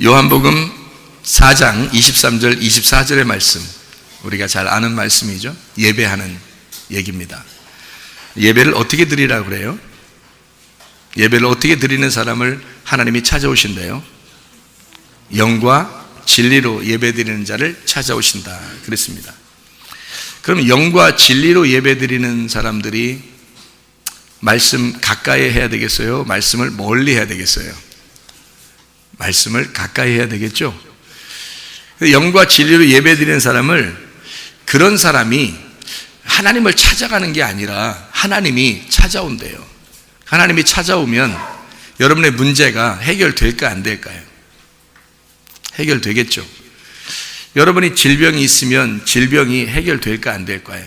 요한복음 4장 23절 24절의 말씀 우리가 잘 아는 말씀이죠. 예배하는 얘기입니다. 예배를 어떻게 드리라고 그래요? 예배를 어떻게 드리는 사람을 하나님이 찾아오신대요. 영과 진리로 예배 드리는 자를 찾아오신다. 그랬습니다. 그럼 영과 진리로 예배 드리는 사람들이 말씀 가까이 해야 되겠어요? 말씀을 멀리 해야 되겠어요? 말씀을 가까이 해야 되겠죠? 영과 진리로 예배 드리는 사람을 그런 사람이 하나님을 찾아가는 게 아니라 하나님이 찾아온대요. 하나님이 찾아오면 여러분의 문제가 해결될까 안 될까요? 해결되겠죠. 여러분이 질병이 있으면 질병이 해결될까 안 될까요?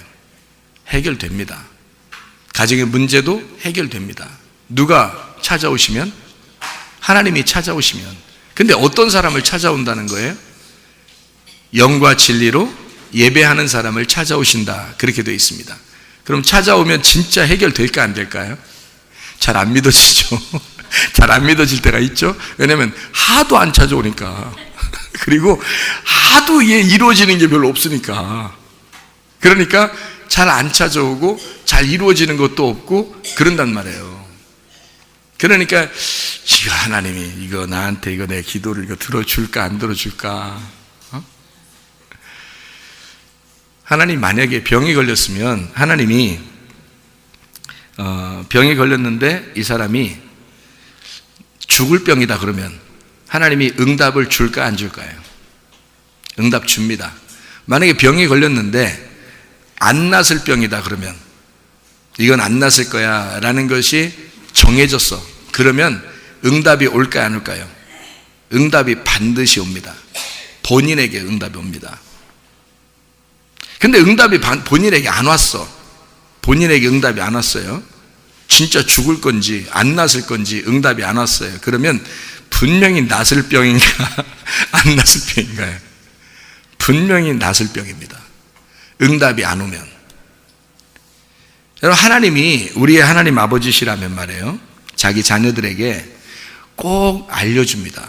해결됩니다. 가정의 문제도 해결됩니다. 누가 찾아오시면? 하나님이 찾아오시면. 근데 어떤 사람을 찾아온다는 거예요? 영과 진리로 예배하는 사람을 찾아오신다. 그렇게 되어 있습니다. 그럼 찾아오면 진짜 해결될까 안 될까요? 잘 안 믿어지죠. 잘 안 믿어질 때가 있죠. 왜냐면 하도 안 찾아오니까. 그리고 하도 얘 이루어지는 게 별로 없으니까. 그러니까 잘 안 찾아오고 잘 이루어지는 것도 없고 그런단 말이에요. 그러니까 이거 하나님이 이거 나한테 이거 내 기도를 이거 들어줄까 안 들어줄까? 어? 하나님 만약에 병이 걸렸으면 하나님이 어, 병이 걸렸는데 이 사람이 죽을 병이다 그러면 하나님이 응답을 줄까 안 줄까요? 응답 줍니다. 만약에 병이 걸렸는데 안 났을 병이다 그러면 이건 안 났을 거야 라는 것이 정해졌어. 그러면 응답이 올까요 안 올까요? 응답이 반드시 옵니다. 본인에게 응답이 옵니다. 근데 응답이 본인에게 안 왔어. 본인에게 응답이 안 왔어요. 진짜 죽을 건지 안 났을 건지 응답이 안 왔어요. 그러면 분명히 났을 병인가 안 났을 병인가요? 분명히 났을 병입니다. 응답이 안 오면. 여러분 하나님이 우리의 하나님 아버지시라면 말이에요. 자기 자녀들에게 꼭 알려줍니다.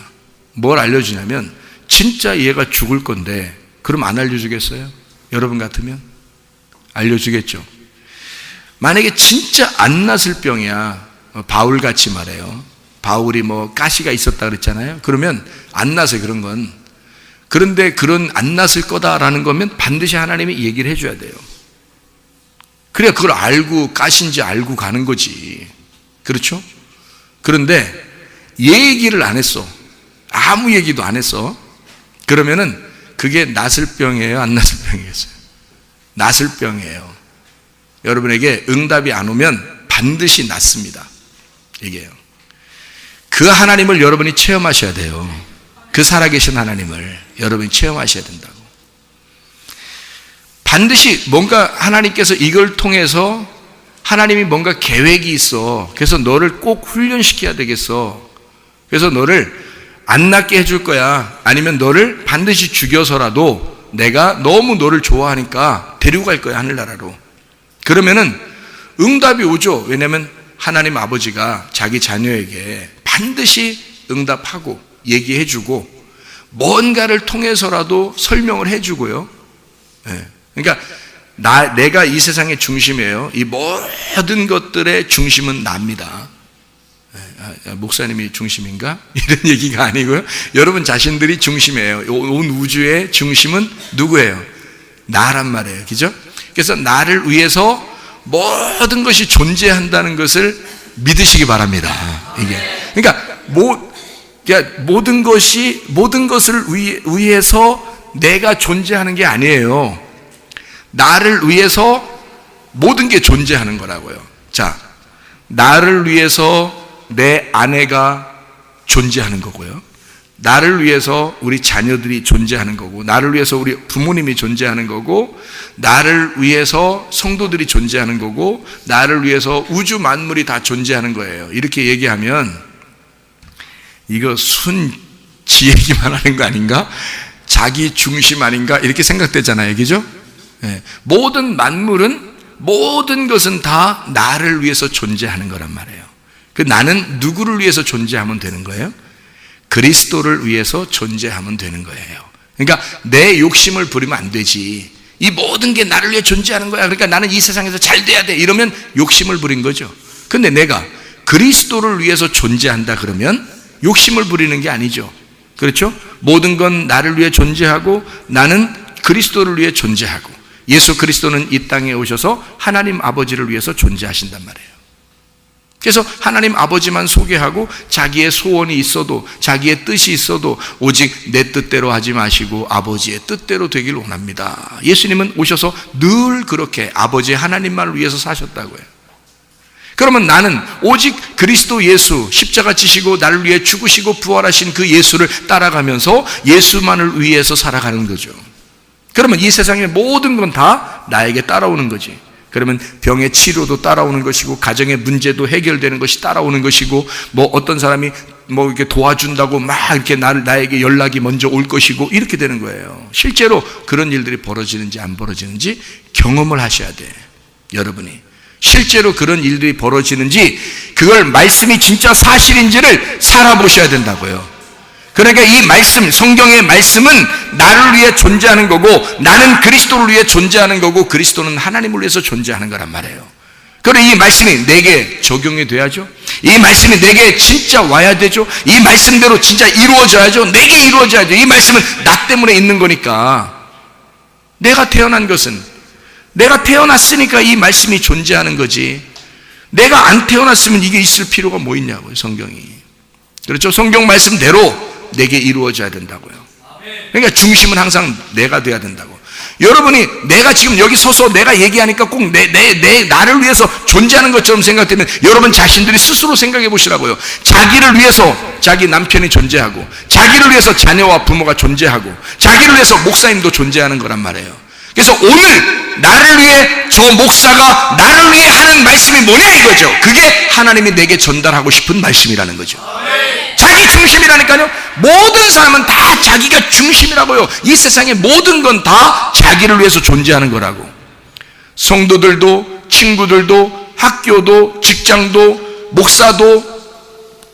뭘 알려주냐면 진짜 얘가 죽을 건데 그럼 안 알려주겠어요? 여러분 같으면 알려주겠죠. 만약에 진짜 안 났을 병이야 바울 같이 말해요. 바울이 뭐 가시가 있었다 그랬잖아요. 그러면 안 나서 그런 건 그런데 그런 안 났을 거다라는 거면 반드시 하나님이 얘기를 해줘야 돼요. 그래야 그걸 알고 가신지 알고 가는 거지. 그렇죠? 그런데 얘기를 안 했어. 아무 얘기도 안 했어. 그러면은 그게 낫을 병이에요? 안 낫을 병이겠어요? 낫을 병이에요. 여러분에게 응답이 안 오면 반드시 낫습니다. 얘기해요. 그 하나님을 여러분이 체험하셔야 돼요. 그 살아계신 하나님을 여러분이 체험하셔야 된다고. 반드시 뭔가 하나님께서 이걸 통해서 하나님이 뭔가 계획이 있어. 그래서 너를 꼭 훈련시켜야 되겠어. 그래서 너를 안 낫게 해줄 거야. 아니면 너를 반드시 죽여서라도 내가 너무 너를 좋아하니까 데리고 갈 거야, 하늘나라로. 그러면은 응답이 오죠. 왜냐면 하나님 아버지가 자기 자녀에게 반드시 응답하고 얘기해주고 뭔가를 통해서라도 설명을 해주고요. 네. 그러니까 나, 내가 이 세상의 중심이에요. 이 모든 것들의 중심은 납니다. 아, 목사님이 중심인가? 이런 얘기가 아니고요. 여러분 자신들이 중심이에요. 온 우주의 중심은 누구예요? 나란 말이에요. 그죠? 그래서 나를 위해서 모든 것이 존재한다는 것을 믿으시기 바랍니다. 이게. 그러니까, 모, 그러니까 모든 것이, 모든 것을 위해서 내가 존재하는 게 아니에요. 나를 위해서 모든 게 존재하는 거라고요. 자, 나를 위해서 내 아내가 존재하는 거고요. 나를 위해서 우리 자녀들이 존재하는 거고, 나를 위해서 우리 부모님이 존재하는 거고, 나를 위해서 성도들이 존재하는 거고, 나를 위해서 우주 만물이 다 존재하는 거예요. 이렇게 얘기하면, 이거 순지 얘기만 하는 거 아닌가? 자기 중심 아닌가? 이렇게 생각되잖아요. 그죠? 네. 모든 만물은, 모든 것은 다 나를 위해서 존재하는 거란 말이에요. 그 나는 누구를 위해서 존재하면 되는 거예요? 그리스도를 위해서 존재하면 되는 거예요. 그러니까 내 욕심을 부리면 안 되지. 이 모든 게 나를 위해 존재하는 거야. 그러니까 나는 이 세상에서 잘 돼야 돼. 이러면 욕심을 부린 거죠. 근데 내가 그리스도를 위해서 존재한다 그러면 욕심을 부리는 게 아니죠. 그렇죠? 모든 건 나를 위해 존재하고 나는 그리스도를 위해 존재하고 예수 그리스도는 이 땅에 오셔서 하나님 아버지를 위해서 존재하신단 말이에요. 그래서 하나님 아버지만 소개하고 자기의 소원이 있어도 자기의 뜻이 있어도 오직 내 뜻대로 하지 마시고 아버지의 뜻대로 되길 원합니다. 예수님은 오셔서 늘 그렇게 아버지 하나님만을 위해서 사셨다고요. 그러면 나는 오직 그리스도 예수 십자가 지시고 나를 위해 죽으시고 부활하신 그 예수를 따라가면서 예수만을 위해서 살아가는 거죠. 그러면 이 세상의 모든 건 다 나에게 따라오는 거지. 그러면 병의 치료도 따라오는 것이고 가정의 문제도 해결되는 것이 따라오는 것이고 뭐 어떤 사람이 뭐 이렇게 도와준다고 막 이렇게 나를 나에게 연락이 먼저 올 것이고 이렇게 되는 거예요. 실제로 그런 일들이 벌어지는지 안 벌어지는지 경험을 하셔야 돼. 여러분이 실제로 그런 일들이 벌어지는지 그걸 말씀이 진짜 사실인지를 살아보셔야 된다고요. 그러니까 이 말씀, 성경의 말씀은 나를 위해 존재하는 거고 나는 그리스도를 위해 존재하는 거고 그리스도는 하나님을 위해서 존재하는 거란 말이에요. 그럼 이 말씀이 내게 적용이 돼야죠. 이 말씀이 내게 진짜 와야 되죠. 이 말씀대로 진짜 이루어져야죠. 내게 이루어져야죠. 이 말씀은 나 때문에 있는 거니까. 내가 태어난 것은 내가 태어났으니까 이 말씀이 존재하는 거지. 내가 안 태어났으면 이게 있을 필요가 뭐 있냐고요, 성경이. 그렇죠? 성경 말씀대로 내게 이루어져야 된다고요. 그러니까 중심은 항상 내가 돼야 된다고. 여러분이 내가 지금 여기 서서 내가 얘기하니까 꼭 내, 내, 내, 나를 위해서 존재하는 것처럼 생각되면 여러분 자신들이 스스로 생각해 보시라고요. 자기를 위해서 자기 남편이 존재하고, 자기를 위해서 자녀와 부모가 존재하고, 자기를 위해서 목사님도 존재하는 거란 말이에요. 그래서 오늘 나를 위해 저 목사가 나를 위해 하는 말씀이 뭐냐 이거죠. 그게 하나님이 내게 전달하고 싶은 말씀이라는 거죠. 자기 중심이라니까요. 모든 사람은 다 자기가 중심이라고요. 이 세상의 모든 건 다 자기를 위해서 존재하는 거라고. 성도들도, 친구들도, 학교도, 직장도, 목사도,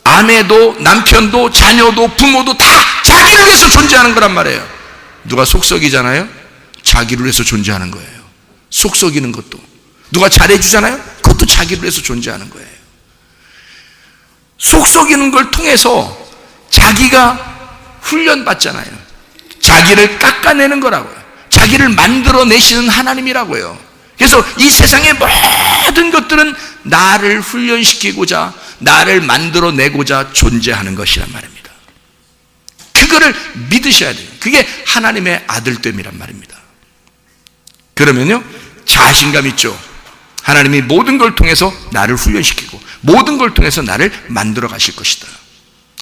아내도, 남편도, 자녀도, 부모도 다 자기를 위해서 존재하는 거란 말이에요. 누가 속썩이잖아요? 자기를 위해서 존재하는 거예요. 속썩이는 것도. 누가 잘해주잖아요? 그것도 자기를 위해서 존재하는 거예요. 속썩이는 걸 통해서 자기가 훈련받잖아요. 자기를 깎아내는 거라고요. 자기를 만들어내시는 하나님이라고요. 그래서 이 세상의 모든 것들은 나를 훈련시키고자, 나를 만들어내고자 존재하는 것이란 말입니다. 그거를 믿으셔야 돼요. 그게 하나님의 아들됨이란 말입니다. 그러면요, 자신감 있죠. 하나님이 모든 걸 통해서 나를 훈련시키고, 모든 걸 통해서 나를 만들어 가실 것이다.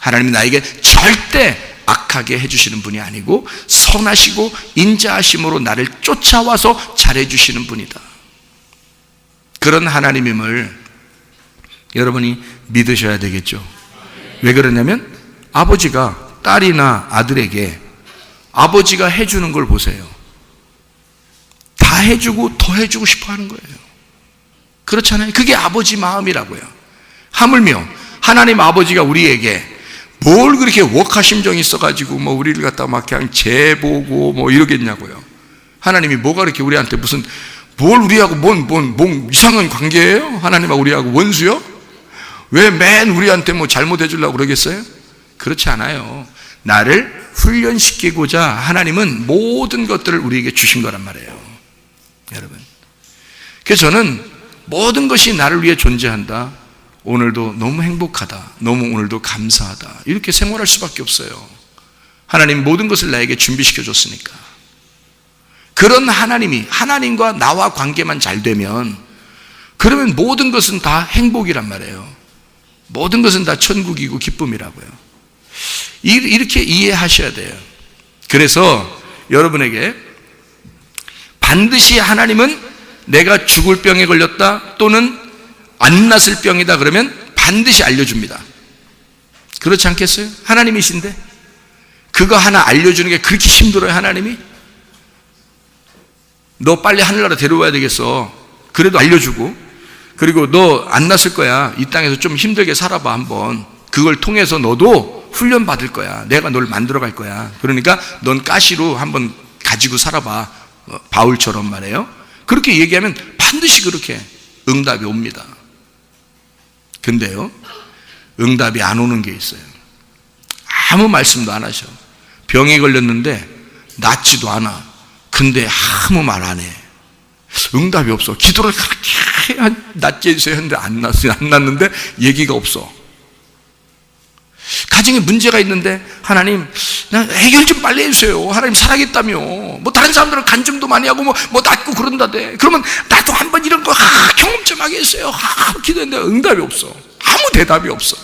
하나님이 나에게 절대 악하게 해주시는 분이 아니고 선하시고 인자하심으로 나를 쫓아와서 잘해주시는 분이다. 그런 하나님임을 여러분이 믿으셔야 되겠죠. 왜 그러냐면 아버지가 딸이나 아들에게 아버지가 해주는 걸 보세요. 다 해주고 더 해주고 싶어 하는 거예요. 그렇잖아요. 그게 아버지 마음이라고요. 하물며 하나님 아버지가 우리에게 뭘 그렇게 웍하심정이 있어가지고 뭐 우리를 갖다 막 그냥 재보고 뭐 이러겠냐고요. 하나님이 뭐가 그렇게 우리한테 무슨 뭘 우리하고 뭔, 뭔, 뭔 이상한 관계예요? 하나님하고 우리하고 원수요? 왜 맨 우리한테 뭐 잘못해 주려고 그러겠어요? 그렇지 않아요. 나를 훈련시키고자 하나님은 모든 것들을 우리에게 주신 거란 말이에요. 여러분. 그래서 저는 모든 것이 나를 위해 존재한다. 오늘도 너무 행복하다. 너무 오늘도 감사하다. 이렇게 생활할 수밖에 없어요. 하나님 모든 것을 나에게 준비시켜 줬으니까. 그런 하나님이 하나님과 나와 관계만 잘 되면 그러면 모든 것은 다 행복이란 말이에요. 모든 것은 다 천국이고 기쁨이라고요. 이렇게 이해하셔야 돼요. 그래서 여러분에게 반드시 하나님은 내가 죽을 병에 걸렸다 또는 안 났을 병이다 그러면 반드시 알려줍니다. 그렇지 않겠어요? 하나님이신데 그거 하나 알려주는 게 그렇게 힘들어요 하나님이? 너 빨리 하늘나라 데려와야 되겠어. 그래도 알려주고 그리고 너 안 났을 거야. 이 땅에서 좀 힘들게 살아봐 한번. 그걸 통해서 너도 훈련 받을 거야. 내가 널 만들어 갈 거야. 그러니까 넌 가시로 한번 가지고 살아봐. 어, 바울처럼 말해요. 그렇게 얘기하면 반드시 그렇게 응답이 옵니다. 근데요, 응답이 안 오는 게 있어요. 아무 말씀도 안 하셔. 병에 걸렸는데 낫지도 않아. 근데 아무 말 안 해. 응답이 없어. 기도를 그렇게 한- 낫게 해주세요 했는데 안 났어요. 안 났는데 얘기가 없어. 가정에 문제가 있는데 하나님 나 해결 좀 빨리 해주세요. 하나님 살아겠다며. 뭐 다른 사람들은 간증도 많이 하고 뭐, 뭐 낫고 그런다대. 그러면 나도 한번 이런 거 아, 경험 좀 하게 했어요. 아, 기도했는데 응답이 없어. 아무 대답이 없어.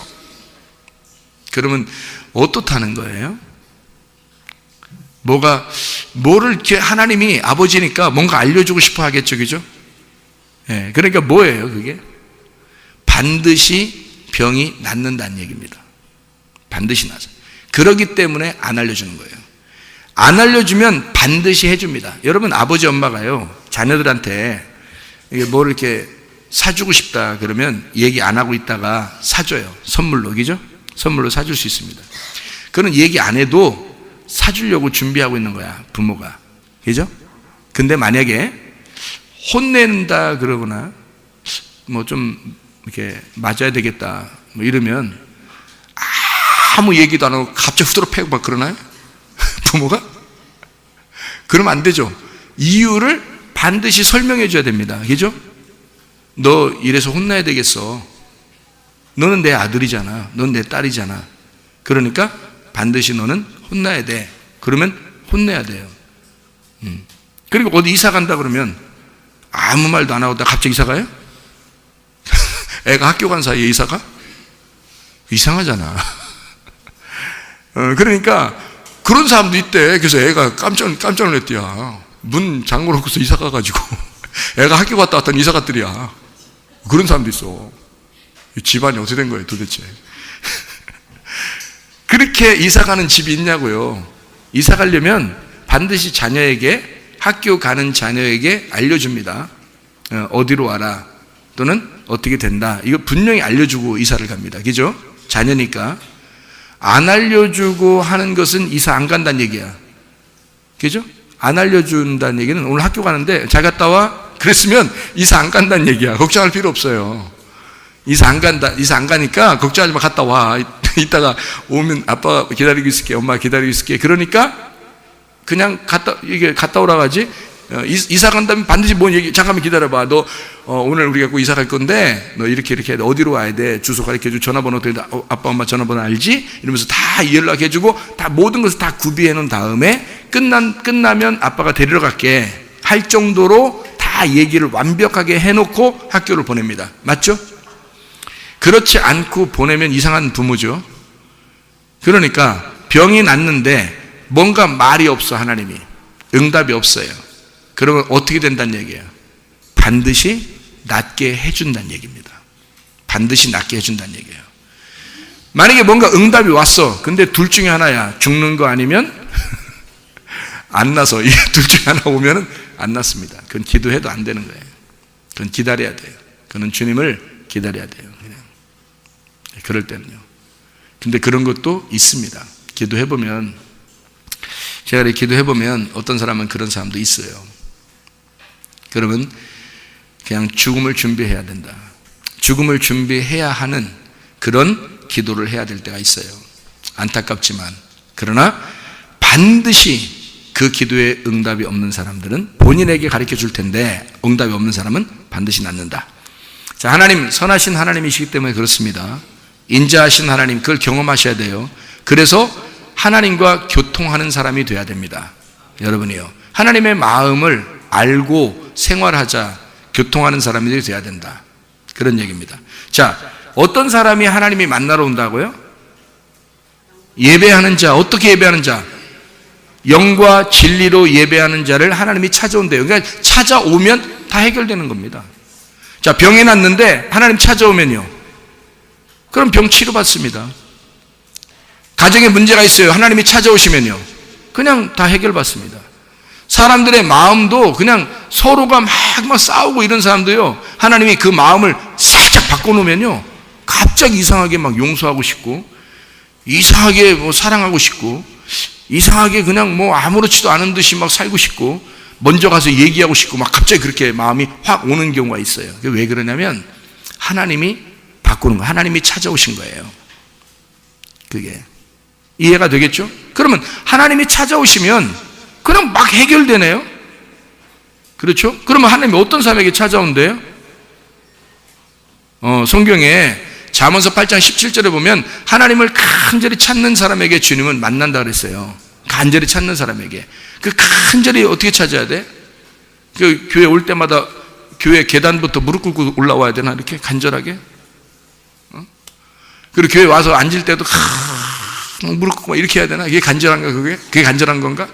그러면 어떻다는 거예요? 뭐가 뭐를 이렇게 하나님이 아버지니까 뭔가 알려주고 싶어 하겠죠, 그죠? 예, 그러니까 뭐예요, 그게? 반드시 병이 낫는다는 얘기입니다. 반드시 나서. 그러기 때문에 안 알려주는 거예요. 안 알려주면 반드시 해줍니다. 여러분, 아버지, 엄마가요, 자녀들한테 이게 뭘 이렇게 사주고 싶다 그러면 얘기 안 하고 있다가 사줘요. 선물로, 그죠? 선물로 사줄 수 있습니다. 그런 얘기 안 해도 사주려고 준비하고 있는 거야, 부모가. 그죠? 근데 만약에 혼낸다 그러거나 뭐 좀 이렇게 맞아야 되겠다 뭐 이러면 아무 얘기도 안 하고 갑자기 후드러 패고 막 그러나요? 부모가? 그러면 안 되죠. 이유를 반드시 설명해 줘야 됩니다. 그죠? 너 이래서 혼나야 되겠어. 너는 내 아들이잖아. 넌 내 딸이잖아. 그러니까 반드시 너는 혼나야 돼. 그러면 혼내야 돼요. 음. 그리고 어디 이사 간다 그러면 아무 말도 안 하고 나 갑자기 이사 가요? 애가 학교 간 사이에 이사가? 이상하잖아. 어, 그러니까 그런 사람도 있대. 그래서 애가 깜짝 깜짝 놀랐대야. 문 잠궈 놓고서 이사 가가지고 애가 학교 갔다 왔더니 이사 갔더리야. 그런 사람도 있어. 이 집안이 어떻게 된 거예요, 도대체? 그렇게 이사 가는 집이 있냐고요. 이사 가려면 반드시 자녀에게 학교 가는 자녀에게 알려줍니다. 어, 어디로 와라. 또는 어떻게 된다. 이거 분명히 알려주고 이사를 갑니다. 그죠? 자녀니까. 안 알려주고 하는 것은 이사 안 간다는 얘기야. 그죠? 안 알려준다는 얘기는 오늘 학교 가는데 잘 갔다 와? 그랬으면 이사 안 간다는 얘기야. 걱정할 필요 없어요. 이사 안 간다. 이사 안 가니까 걱정하지 마. 갔다 와. 이따가 오면 아빠 기다리고 있을게. 엄마 기다리고 있을게. 그러니까 그냥 갔다 이게 갔다 오라 가지. 어, 이- 이사 간다면 반드시 뭔 얘기 잠깐만 기다려봐. 너 어, 오늘 우리가 꼭 이사 갈 건데 너 이렇게 이렇게 해야 돼. 어디로 와야 돼? 주소 가르쳐줘. 전화번호? 어, 아빠 엄마 전화번호 알지? 이러면서 다 연락해주고 다 모든 것을 다 구비해 놓은 다음에 끝난 끝나면 아빠가 데리러 갈게. 할 정도로 다 얘기를 완벽하게 해놓고 학교를 보냅니다. 맞죠? 그렇지 않고 보내면 이상한 부모죠. 그러니까 병이 났는데 뭔가 말이 없어 하나님이. 응답이 없어요 그러면 어떻게 된다는 얘기예요? 반드시 낫게 해준다는 얘기입니다. 반드시 낫게 해준다는 얘기예요. 만약에 뭔가 응답이 왔어. 근데 둘 중에 하나야. 죽는 거 아니면 안 나서 이 둘 중에 하나 오면은 안 났습니다. 그건 기도해도 안 되는 거예요. 그건 기다려야 돼요. 그는 주님을 기다려야 돼요. 그냥. 그럴 때는요. 근데 그런 것도 있습니다. 기도해 보면 제가 이렇게 기도해 보면 어떤 사람은 그런 사람도 있어요. 그러면 그냥 죽음을 준비해야 된다. 죽음을 준비해야 하는 그런 기도를 해야 될 때가 있어요. 안타깝지만 그러나 반드시 그 기도에 응답이 없는 사람들은 본인에게 가르쳐 줄 텐데 응답이 없는 사람은 반드시 낫는다. 자, 하나님 선하신 하나님이시기 때문에 그렇습니다. 인자하신 하나님 그걸 경험하셔야 돼요. 그래서 하나님과 교통하는 사람이 돼야 됩니다. 여러분이요. 하나님의 마음을 알고 생활하자 교통하는 사람이 돼야 된다. 그런 얘기입니다. 자, 어떤 사람이 하나님이 만나러 온다고요? 예배하는 자, 어떻게 예배하는 자? 영과 진리로 예배하는 자를 하나님이 찾아온대요. 그러니까 찾아오면 다 해결되는 겁니다. 자, 병이 났는데 하나님 찾아오면요. 그럼 병 치료받습니다. 가정에 문제가 있어요. 하나님이 찾아오시면요. 그냥 다 해결받습니다. 사람들의 마음도 그냥 서로가 막, 막 싸우고 이런 사람도요. 하나님이 그 마음을 살짝 바꿔놓으면요. 갑자기 이상하게 막 용서하고 싶고 이상하게 뭐 사랑하고 싶고 이상하게 그냥 뭐 아무렇지도 않은 듯이 막 살고 싶고 먼저 가서 얘기하고 싶고 막 갑자기 그렇게 마음이 확 오는 경우가 있어요. 그게 왜 그러냐면 하나님이 바꾸는 거, 하나님이 찾아오신 거예요. 그게 이해가 되겠죠? 그러면 하나님이 찾아오시면 그냥 막 해결되네요. 그렇죠? 그러면 하나님이 어떤 사람에게 찾아온대요? 어, 성경에 잠언서 8장 17절에 보면 하나님을 간절히 찾는 사람에게 주님은 만난다 그랬어요. 간절히 찾는 사람에게. 그 간절히 어떻게 찾아야 돼? 그 교회 올 때마다 교회 계단부터 무릎 꿇고 올라와야 되나 이렇게 간절하게? 어? 그리고 교회 와서 앉을 때도 하, 무릎 꿇고 막 이렇게 해야 되나? 그게 간절한가 그게? 그게 간절한 건가?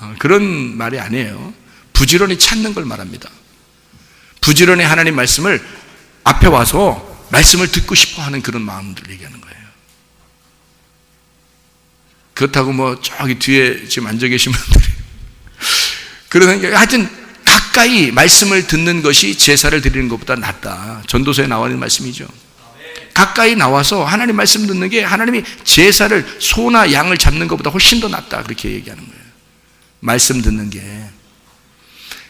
어, 그런 말이 아니에요. 부지런히 찾는 걸 말합니다. 부지런히 하나님 말씀을 앞에 와서 말씀을 듣고 싶어 하는 그런 마음들 얘기하는 거예요. 그렇다고 뭐 저기 뒤에 지금 앉아 계신 분들이 그러는 게 하여튼 가까이 말씀을 듣는 것이 제사를 드리는 것보다 낫다. 전도서에 나와 있는 말씀이죠. 가까이 나와서 하나님 말씀 듣는 게 하나님이 제사를 소나 양을 잡는 것보다 훨씬 더 낫다. 그렇게 얘기하는 거예요. 말씀 듣는 게.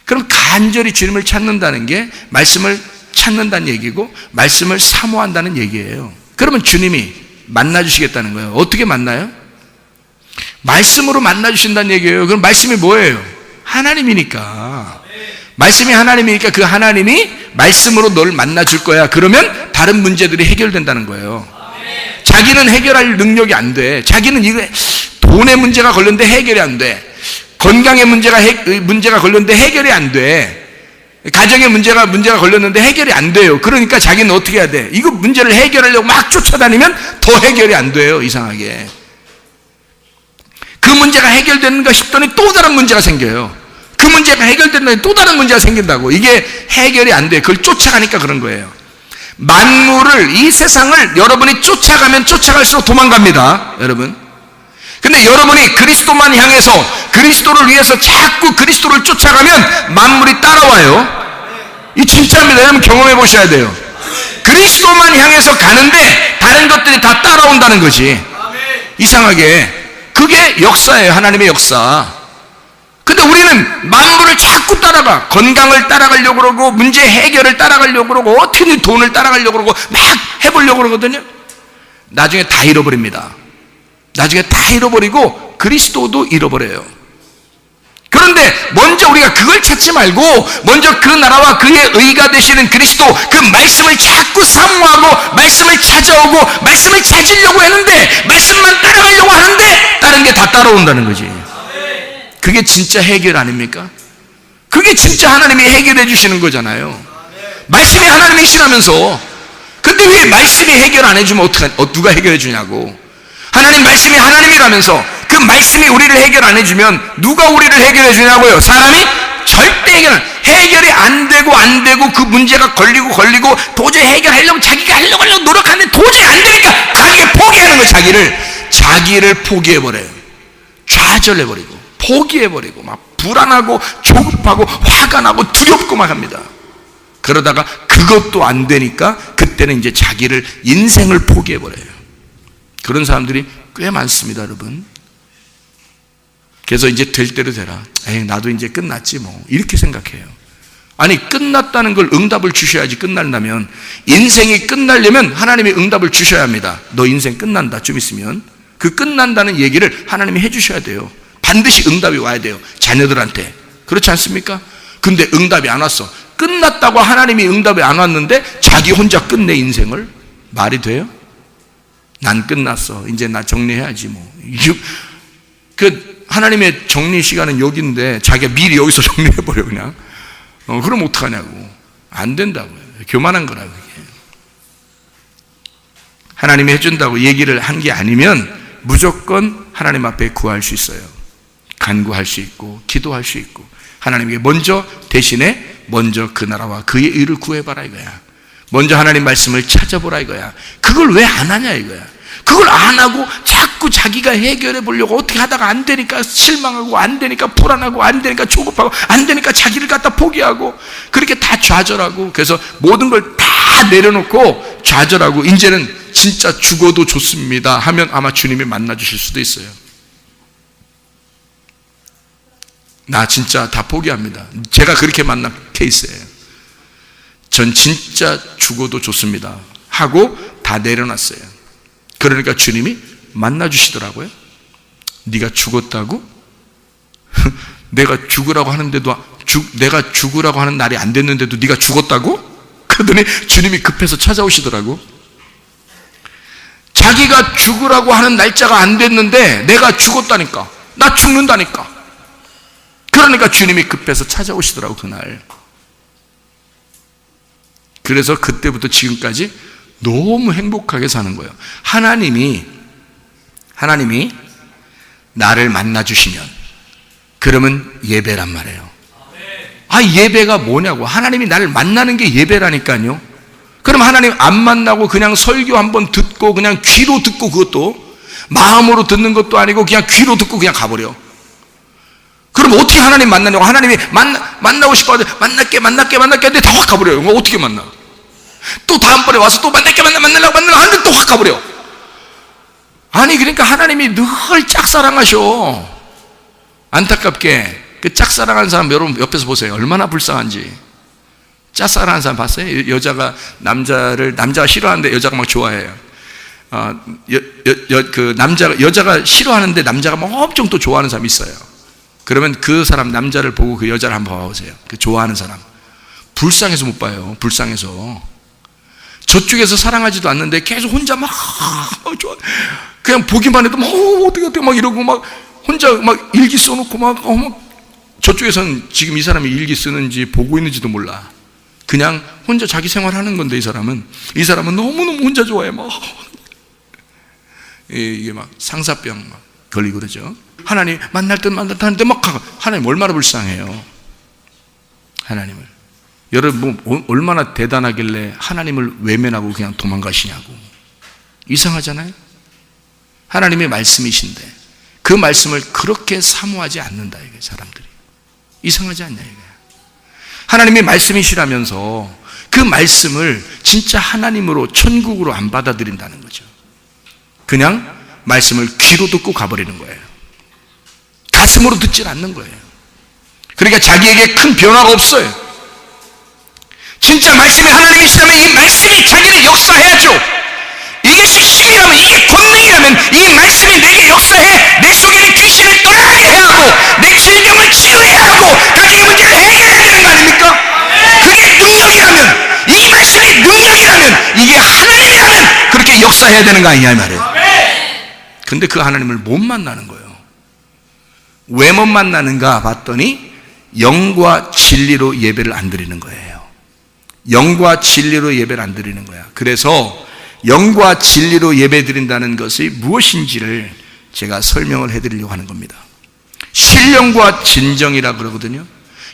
그럼 간절히 주님을 찾는다는 게 말씀을 찾는다는 얘기고 말씀을 사모한다는 얘기예요. 그러면 주님이 만나 주시겠다는 거예요. 어떻게 만나요? 말씀으로 만나 주신다는 얘기예요. 그럼 말씀이 뭐예요? 하나님이니까. 말씀이 하나님이니까 그 하나님이 말씀으로 널 만나 줄 거야. 그러면 다른 문제들이 해결된다는 거예요. 자기는 해결할 능력이 안 돼. 자기는 이거 돈의 문제가 걸렸는데 해결이 안 돼. 건강의 문제가 해, 문제가 걸렸는데 해결이 안 돼. 가정의 문제가 문제가 걸렸는데 해결이 안 돼요. 그러니까 자기는 어떻게 해야 돼? 이거 문제를 해결하려고 막 쫓아다니면 더 해결이 안 돼요. 이상하게. 그 문제가 해결되는가 싶더니 또 다른 문제가 생겨요. 그 문제가 해결된다니 또 다른 문제가 생긴다고. 이게 해결이 안 돼. 그걸 쫓아가니까 그런 거예요. 만물을, 이 세상을 여러분이 쫓아가면 쫓아갈수록 도망갑니다. 여러분. 근데 여러분이 그리스도만 향해서 그리스도를 위해서 자꾸 그리스도를 쫓아가면 만물이 따라와요. 이 진짜입니다. 여러분 경험해 보셔야 돼요. 그리스도만 향해서 가는데 다른 것들이 다 따라온다는 거지. 이상하게. 그게 역사예요. 하나님의 역사. 근데 우리는 만물을 자꾸 따라가. 건강을 따라가려고 그러고, 문제 해결을 따라가려고 그러고, 어떻게든 돈을 따라가려고 그러고, 막 해보려고 그러거든요. 나중에 다 잃어버립니다. 나중에 다 잃어버리고, 그리스도도 잃어버려요. 그런데 먼저 우리가 그걸 찾지 말고 먼저 그 나라와 그의 의가 되시는 그리스도 그 말씀을 자꾸 사모하고 말씀을 찾아오고 말씀을 찾으려고 했는데 말씀만 따라가려고 하는데 다른 게 다 따라온다는 거지. 그게 진짜 해결 아닙니까? 그게 진짜 하나님이 해결해 주시는 거잖아요. 말씀이 하나님이시라면서 근데 왜 말씀이 해결 안 해주면 어떡하, 어, 누가 해결해 주냐고. 하나님 말씀이 하나님이라면서 그 말씀이 우리를 해결 안 해주면 누가 우리를 해결해 주냐고요. 사람이 절대 해결 안, 해결이 안 되고 안 되고 그 문제가 걸리고 걸리고 도저히 해결하려고 자기가 하려고 하려고 노력하는데 도저히 안 되니까 자기가 포기하는 거예요. 자기를 자기를 포기해 버려요. 좌절해 버리고 포기해 버리고 막 불안하고 조급하고 화가 나고 두렵고 막 합니다. 그러다가 그것도 안 되니까 그때는 이제 자기를 인생을 포기해 버려요. 그런 사람들이 꽤 많습니다, 여러분. 그래서 이제 될 대로 되라. 에이, 나도 이제 끝났지 뭐. 이렇게 생각해요. 아니, 끝났다는 걸 응답을 주셔야지 끝난다면, 인생이 끝나려면 하나님이 응답을 주셔야 합니다. 너 인생 끝난다, 좀 있으면. 그 끝난다는 얘기를 하나님이 해주셔야 돼요. 반드시 응답이 와야 돼요. 자녀들한테. 그렇지 않습니까? 근데 응답이 안 왔어. 끝났다고 하나님이 응답이 안 왔는데 자기 혼자 끝내 인생을 말이 돼요? 난 끝났어. 이제 나 정리해야지 뭐. 그 하나님의 정리 시간은 여기인데 자기가 미리 여기서 정리해 버려 그냥. 어, 그럼 어떡하냐고. 안 된다고요. 교만한 거라고 이게. 하나님이 해준다고 얘기를 한 게 아니면 무조건 하나님 앞에 구할 수 있어요. 간구할 수 있고 기도할 수 있고 하나님께 먼저 대신에 먼저 그 나라와 그의 의를 구해봐라 이거야. 먼저 하나님 말씀을 찾아보라 이거야. 그걸 왜 안 하냐 이거야. 그걸 안 하고 자꾸 자기가 해결해 보려고 어떻게 하다가 안 되니까 실망하고 안 되니까 불안하고 안 되니까 조급하고 안 되니까 자기를 갖다 포기하고 그렇게 다 좌절하고 그래서 모든 걸 다 내려놓고 좌절하고 이제는 진짜 죽어도 좋습니다 하면 아마 주님이 만나 주실 수도 있어요. 나 진짜 다 포기합니다. 제가 그렇게 만난 케이스예요. 전 진짜 죽어도 좋습니다. 하고 다 내려놨어요. 그러니까 주님이 만나 주시더라고요. 네가 죽었다고? 내가 죽으라고 하는데도 죽, 내가 죽으라고 하는 날이 안 됐는데도 네가 죽었다고? 그러더니 주님이 급해서 찾아오시더라고. 자기가 죽으라고 하는 날짜가 안 됐는데 내가 죽었다니까. 나 죽는다니까. 그러니까 주님이 급해서 찾아오시더라고 그날. 그래서 그때부터 지금까지 너무 행복하게 사는 거예요. 하나님이 하나님이 나를 만나 주시면 그러면 예배란 말이에요. 아 예배가 뭐냐고 하나님이 나를 만나는 게 예배라니까요. 그럼 하나님 안 만나고 그냥 설교 한번 듣고 그냥 귀로 듣고 그것도 마음으로 듣는 것도 아니고 그냥 귀로 듣고 그냥 가버려. 그럼 어떻게 하나님 만나냐고 하나님이 만나, 만나고 싶어 만날게 만날게 만날게 하는데 다 확 가버려요. 어떻게 만나? 또 다음번에 와서 또 만날게 만나 만나려고 만나려고 하는데 또 확 가버려. 아니 그러니까 하나님이 늘 짝사랑하셔. 안타깝게 그 짝사랑하는 사람 여러분 옆에서 보세요. 얼마나 불쌍한지. 짝사랑하는 사람 봤어요? 여- 여자가 남자를 남자가 싫어하는데 여자가 막 좋아해요. 어, 여, 여, 여, 그 남자가 여자가 싫어하는데 남자가 막 엄청 또 좋아하는 사람이 있어요. 그러면 그 사람 남자를 보고 그 여자를 한번 봐보세요. 그 좋아하는 사람. 불쌍해서 못 봐요. 불쌍해서. 저쪽에서 사랑하지도 않는데 계속 혼자 막 어. 그냥 보기만 해도 막 어, 어떻게 어떻게 막 이러고 막 혼자 막 일기 써놓고 막, 어, 막 저쪽에서는 지금 이 사람이 일기 쓰는지 보고 있는지도 몰라. 그냥 혼자 자기 생활하는 건데 이 사람은 이 사람은 너무 너무 혼자 좋아해 막 예, 이게 막 상사병 막 걸리고 그러죠. 하나님 만날 듯 만날 듯 하는데 막 하나님 얼마나 불쌍해요. 하나님을 여러분 뭐 얼마나 대단하길래 하나님을 외면하고 그냥 도망가시냐고 이상하잖아요. 하나님의 말씀이신데 그 말씀을 그렇게 사모하지 않는다 이게 사람들이 이상하지 않냐 이게 하나님의 말씀이시라면서 그 말씀을 진짜 하나님으로 천국으로 안 받아들인다는 거죠. 그냥 말씀을 귀로 듣고 가버리는 거예요. 가슴으로 듣질 않는 거예요. 그러니까 자기에게 큰 변화가 없어요. 진짜 말씀이 하나님이시라면 이 말씀이 자기를 역사해야죠. 이것이 힘이라면, 이게 권능이라면 이 말씀이 내게 역사해 내 속에 있는 귀신을 떠나게 해야 하고 내 질병을 치유해야 하고 당신의 문제를 해결해야 되는 거 아닙니까? 그게 능력이라면 이 말씀이 능력이라면 이게 하나님이라면 그렇게 역사해야 되는 거 아니냐 이 말이에요. 근데 그 하나님을 못 만나는 거예요. 왜 못 만나는가 봤더니 영과 진리로 예배를 안 드리는 거예요. 영과 진리로 예배를 안 드리는 거야. 그래서 영과 진리로 예배 드린다는 것이 무엇인지를 제가 설명을 해 드리려고 하는 겁니다. 신령과 진정이라 그러거든요.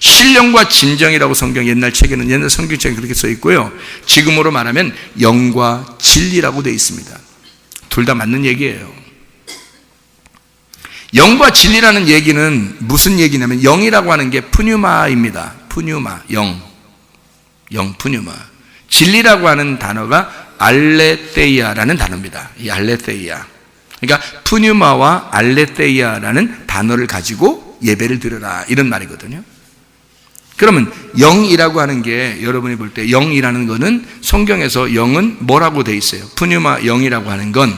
신령과 진정이라고 성경 옛날 책에는 옛날 성경책에 그렇게 써 있고요. 지금으로 말하면 영과 진리라고 되어 있습니다. 둘 다 맞는 얘기예요. 영과 진리라는 얘기는 무슨 얘기냐면 영이라고 하는 게 푸뉴마입니다. 푸뉴마, 영. 영, 푸뉴마. 진리라고 하는 단어가 알레테이아라는 단어입니다. 이 알레테이아. 그러니까 푸뉴마와 알레테이아라는 단어를 가지고 예배를 드려라 이런 말이거든요. 그러면 영이라고 하는 게 여러분이 볼 때 영이라는 거는 성경에서 영은 뭐라고 돼 있어요? 푸뉴마 영이라고 하는 건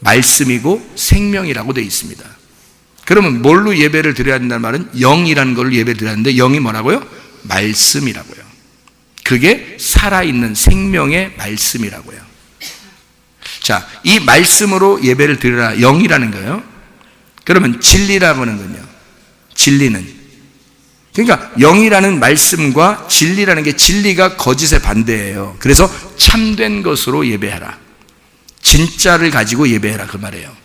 말씀이고 생명이라고 돼 있습니다. 그러면 뭘로 예배를 드려야 된다는 말은 영이라는 걸 예배 드려야 하는데 영이 뭐라고요? 말씀이라고요. 그게 살아있는 생명의 말씀이라고요. 자, 이 말씀으로 예배를 드려라. 영이라는 거예요. 그러면 진리라고 하는 건요. 진리는. 그러니까 영이라는 말씀과 진리라는 게 진리가 거짓의 반대예요. 그래서 참된 것으로 예배하라. 진짜를 가지고 예배해라. 그 말이에요.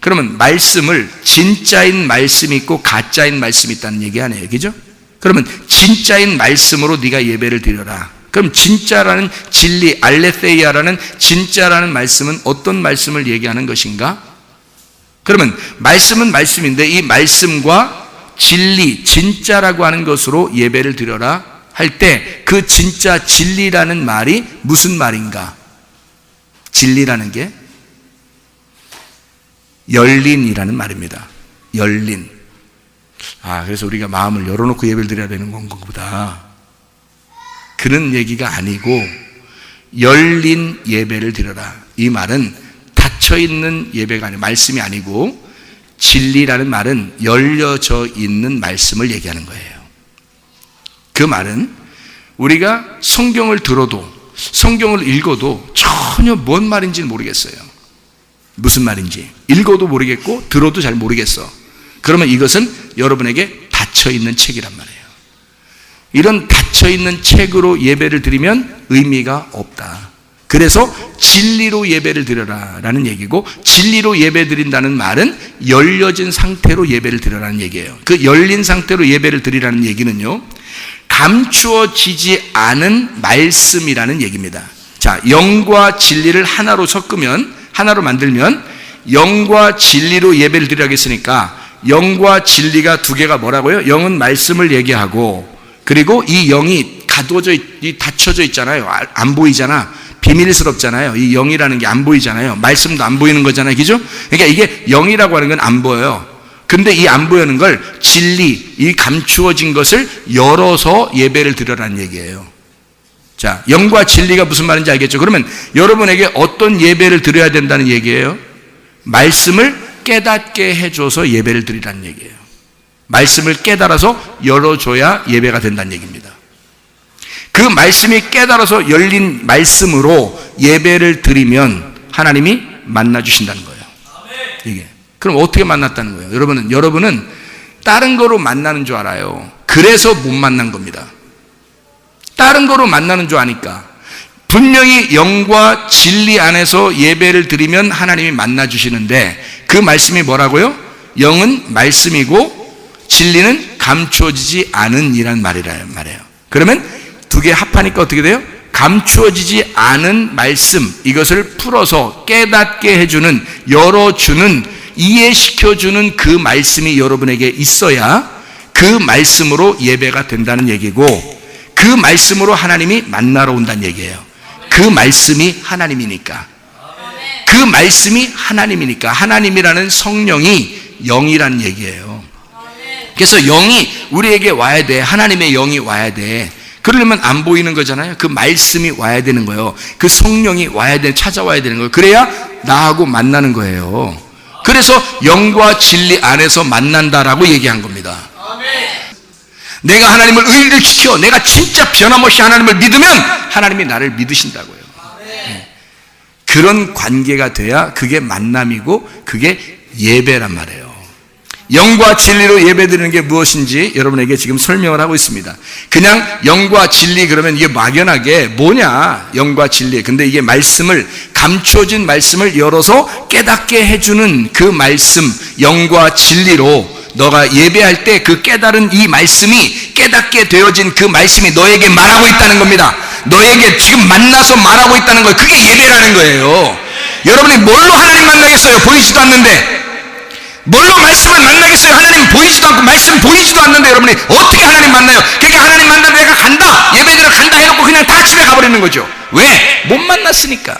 그러면 말씀을 진짜인 말씀이 있고 가짜인 말씀이 있다는 얘기 아니에요. 그죠? 그러면 진짜인 말씀으로 네가 예배를 드려라. 그럼 진짜라는 진리 알레테이아라는 진짜라는 말씀은 어떤 말씀을 얘기하는 것인가? 그러면 말씀은 말씀인데 이 말씀과 진리 진짜라고 하는 것으로 예배를 드려라 할 때 그 진짜 진리라는 말이 무슨 말인가? 진리라는 게 열린이라는 말입니다. 열린. 아, 그래서 우리가 마음을 열어놓고 예배를 드려야 되는 건가 보다. 그런 얘기가 아니고, 열린 예배를 드려라. 이 말은 닫혀 있는 예배가 아니고, 말씀이 아니고, 진리라는 말은 열려져 있는 말씀을 얘기하는 거예요. 그 말은 우리가 성경을 들어도, 성경을 읽어도 전혀 뭔 말인지는 모르겠어요. 무슨 말인지. 읽어도 모르겠고, 들어도 잘 모르겠어. 그러면 이것은 여러분에게 닫혀 있는 책이란 말이에요. 이런 닫혀 있는 책으로 예배를 드리면 의미가 없다. 그래서 진리로 예배를 드려라 라는 얘기고 진리로 예배 드린다는 말은 열려진 상태로 예배를 드려라는 얘기예요. 그 열린 상태로 예배를 드리라는 얘기는요. 감추어지지 않은 말씀이라는 얘기입니다. 자, 영과 진리를 하나로 섞으면 하나로 만들면 영과 진리로 예배를 드려야겠으니까 영과 진리가 두 개가 뭐라고요? 영은 말씀을 얘기하고 그리고 이 영이 가둬져 있, 이 닫혀져 있잖아요. 아- 안 보이잖아. 비밀스럽잖아요. 이 영이라는 게 안 보이잖아요. 말씀도 안 보이는 거잖아요. 그죠? 그러니까 이게 영이라고 하는 건 안 보여요. 근데 이 안 보이는 걸 진리, 이 감추어진 것을 열어서 예배를 드려라는 얘기예요. 자, 영과 진리가 무슨 말인지 알겠죠? 그러면 여러분에게 어떤 예배를 드려야 된다는 얘기예요? 말씀을 깨닫게 해줘서 예배를 드리라는 얘기예요. 말씀을 깨달아서 열어줘야 예배가 된다는 얘기입니다. 그 말씀이 깨달아서 열린 말씀으로 예배를 드리면 하나님이 만나 주신다는 거예요. 이게. 그럼 어떻게 만났다는 거예요? 여러분은 여러분은 다른 거로 만나는 줄 알아요. 그래서 못 만난 겁니다. 다른 거로 만나는 줄 아니까. 분명히 영과 진리 안에서 예배를 드리면 하나님이 만나 주시는데 그 말씀이 뭐라고요? 영은 말씀이고 진리는 감추어지지 않은 이란 말이라 말이에요. 그러면 두 개 합하니까 어떻게 돼요? 감추어지지 않은 말씀 이것을 풀어서 깨닫게 해주는 열어주는 이해시켜주는 그 말씀이 여러분에게 있어야 그 말씀으로 예배가 된다는 얘기고 그 말씀으로 하나님이 만나러 온다는 얘기예요. 그 말씀이 하나님이니까. 그 말씀이 하나님이니까 하나님이라는 성령이 영이라는 얘기예요. 그래서 영이 우리에게 와야 돼. 하나님의 영이 와야 돼. 그러려면 안 보이는 거잖아요. 그 말씀이 와야 되는 거예요. 그 성령이 와야 돼, 찾아와야 되는 거예요. 그래야 나하고 만나는 거예요. 그래서 영과 진리 안에서 만난다라고 얘기한 겁니다. 내가 하나님을 의를 시켜 내가 진짜 변함없이 하나님을 믿으면 하나님이 나를 믿으신다고요. 네. 그런 관계가 돼야 그게 만남이고 그게 예배란 말이에요. 영과 진리로 예배드리는 게 무엇인지 여러분에게 지금 설명을 하고 있습니다. 그냥 영과 진리 그러면 이게 막연하게 뭐냐? 영과 진리. 근데 이게 말씀을 감춰진 말씀을 열어서 깨닫게 해주는 그 말씀, 영과 진리로 너가 예배할 때 그 깨달은 이 말씀이 깨닫게 되어진 그 말씀이 너에게 말하고 있다는 겁니다. 너에게 지금 만나서 말하고 있다는 거예요. 그게 예배라는 거예요. 여러분이 뭘로 하나님 만나겠어요? 보이지도 않는데. 뭘로 말씀을 만나겠어요? 하나님 보이지도 않고 말씀 보이지도 않는데 여러분이 어떻게 하나님 만나요? 그러니까 하나님 만나면 내가 간다 예배드려 간다 해놓고 그냥 다 집에 가버리는 거죠 왜? 못 만났으니까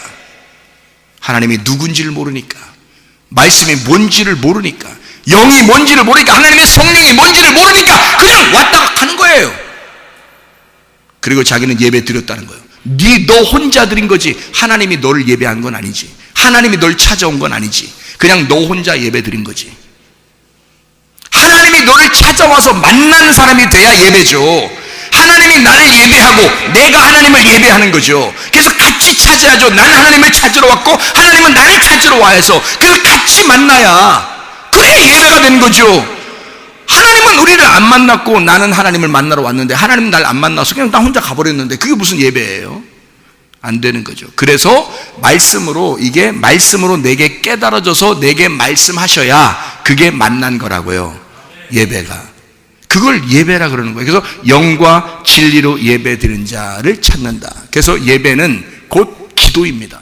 하나님이 누군지를 모르니까 말씀이 뭔지를 모르니까 영이 뭔지를 모르니까 하나님의 성령이 뭔지를 모르니까 그냥 왔다가 가는 거예요 그리고 자기는 예배 드렸다는 거예요 네너 혼자 드린 거지 하나님이 너를 예배한 건 아니지 하나님이 널 찾아온 건 아니지 그냥 너 혼자 예배 드린 거지. 하나님이 너를 찾아와서 만난 사람이 돼야 예배죠. 하나님이 나를 예배하고 내가 하나님을 예배하는 거죠. 그래서 같이 찾아야죠. 나는 하나님을 찾으러 왔고 하나님은 나를 찾으러 와서 그래서 같이 만나야 그래야 예배가 되는 거죠. 하나님은 우리를 안 만났고 나는 하나님을 만나러 왔는데 하나님은 날안 만나서 그냥 나 혼자 가버렸는데 그게 무슨 예배예요? 안 되는 거죠. 그래서 말씀으로 이게 말씀으로 내게 깨달아져서 내게 말씀하셔야 그게 만난 거라고요. 예배가. 그걸 예배라 그러는 거예요. 그래서 영과 진리로 예배 드리는 자를 찾는다. 그래서 예배는 곧 기도입니다.